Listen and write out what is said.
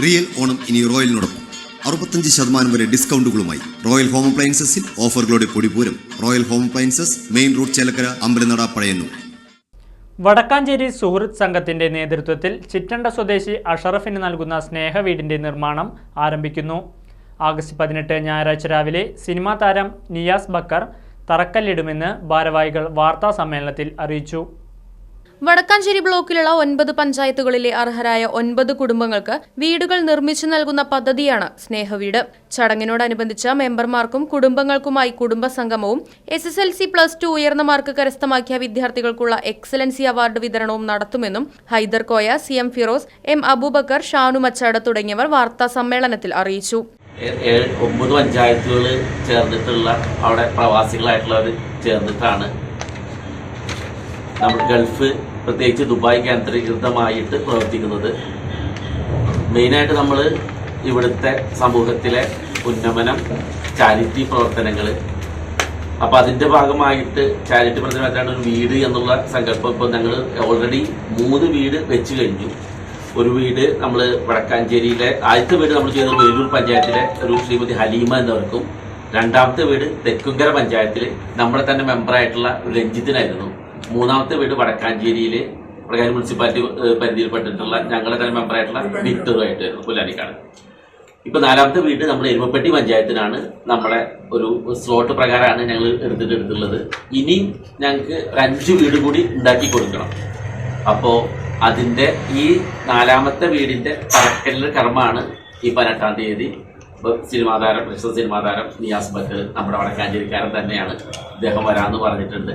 Real Onam ഇനി റോയലിനോടൊപ്പം. അറുപത്തഞ്ച് ശതമാനം വരെ ഡിസ്കൗണ്ടുകളുമായി റോയൽ ഹോം അപ്ലയൻസസിൽ ഓഫറുകളുടെ പൊടിപൂരം royal home appliances main road Chelakkara Ambalanada Pazhayannur. Vadakkanchery സുഹൃത്ത് സംഘത്തിന്റെ നേതൃത്വത്തിൽ ചിറ്റണ്ട സ്വദേശി അഷറഫിന് നൽകുന്ന സ്നേഹ വീടിന്റെ നിർമ്മാണം ആരംഭിക്കുന്നു. ആഗസ്റ്റ് പതിനെട്ട് ഞായറാഴ്ച രാവിലെ സിനിമാ താരം നിയാസ് ബക്കർ തറക്കല്ലിടുമെന്ന് ഭാരവാഹികൾ വാർത്താ സമ്മേളനത്തിൽ അറിയിച്ചു. വടക്കാഞ്ചേരി ബ്ലോക്കിലുള്ള ഒൻപത് പഞ്ചായത്തുകളിലെ അർഹരായ ഒൻപത് കുടുംബങ്ങൾക്ക് വീടുകൾ നിർമ്മിച്ചു നൽകുന്ന പദ്ധതിയാണ് സ്നേഹവീട്. ചടങ്ങിനോടനുബന്ധിച്ച് മെമ്പർമാർക്കും കുടുംബങ്ങൾക്കുമായി കുടുംബസംഗമവും S S L C plus two ഉയർന്ന മാർക്ക് കരസ്ഥമാക്കിയ വിദ്യാർത്ഥികൾക്കുള്ള എക്സലൻസി അവാർഡ് വിതരണവും നടത്തുമെന്നും Haider Koya C M Firoz M Aboobacker Shanu Machad തുടങ്ങിയവർ വാർത്താ സമ്മേളനത്തിൽ അറിയിച്ചു. ഒമ്പത് പഞ്ചായത്തുകൾ ചേർന്നിട്ടുള്ള അവിടെ പ്രവാസികളായിട്ടുള്ളവർ ചേർന്നിട്ടാണ്. നമ്മൾ ഗൾഫ് പ്രത്യേകിച്ച് ദുബായ് കേന്ദ്രീകൃതമായിട്ട് പ്രവർത്തിക്കുന്നത്. മെയിനായിട്ട് നമ്മൾ ഇവിടുത്തെ സമൂഹത്തിലെ ഉന്നമനം ചാരിറ്റി പ്രവർത്തനങ്ങൾ അപ്പോൾ അതിന്റെ ഭാഗമായിട്ട് ചാരിറ്റി പ്രവർത്തനമായിട്ടാണ് ഒരു വീട് എന്നുള്ള സങ്കല്പം ഇപ്പോൾ ഞങ്ങൾ ഓൾറെഡി മൂന്ന് വീട് വെച്ച് കഴിഞ്ഞു. ഒരു വീട് നമ്മൾ വടക്കാഞ്ചേരിയിലെ ആദ്യത്തെ വീട് നമ്മൾ ചെയ്തത് വേലൂർ പഞ്ചായത്തിലെ ഒരു ശ്രീമതി ഹലീമ എന്നവർക്കും. രണ്ടാമത്തെ വീട് തെക്കുങ്കര പഞ്ചായത്തിൽ നമ്മളെ തന്നെ മെമ്പറായിട്ടുള്ള രഞ്ജിത്തിനായിരുന്നു. മൂന്നാമത്തെ വീട് വടക്കാഞ്ചേരിയിലെ വടക്കാഞ്ചേരി മുനിസിപ്പാലിറ്റി പരിധിയിൽപ്പെട്ടിട്ടുള്ള ഞങ്ങളുടെ തന്നെ മെമ്പറായിട്ടുള്ള വിക്ടറുമായിട്ടായിരുന്നു പുല്ലാനിക്കാണ് ഇപ്പൊ നാലാമത്തെ വീട് നമ്മുടെ എരുമപ്പെട്ടി പഞ്ചായത്തിനാണ്. നമ്മളെ ഒരു സ്ലോട്ട് പ്രകാരമാണ് ഞങ്ങൾ എടുത്തിട്ട് എടുത്തുള്ളത് ഇനിയും ഞങ്ങൾക്ക് ഒരു അഞ്ച് വീട് കൂടി ഉണ്ടാക്കി കൊടുക്കണം. അപ്പോ അതിന്റെ ഈ നാലാമത്തെ വീടിന്റെ തറക്കല്ല കർമ്മമാണ് ഈ പതിനെട്ടാം തീയതി. സിനിമാതാരം പ്രശസ്ത സിനിമാതാരം നിയാസ് ബക്കർ നമ്മുടെ വടക്കാഞ്ചേരിക്കാരൻ തന്നെയാണ്. ഇദ്ദേഹം വരാമെന്ന് പറഞ്ഞിട്ടുണ്ട്.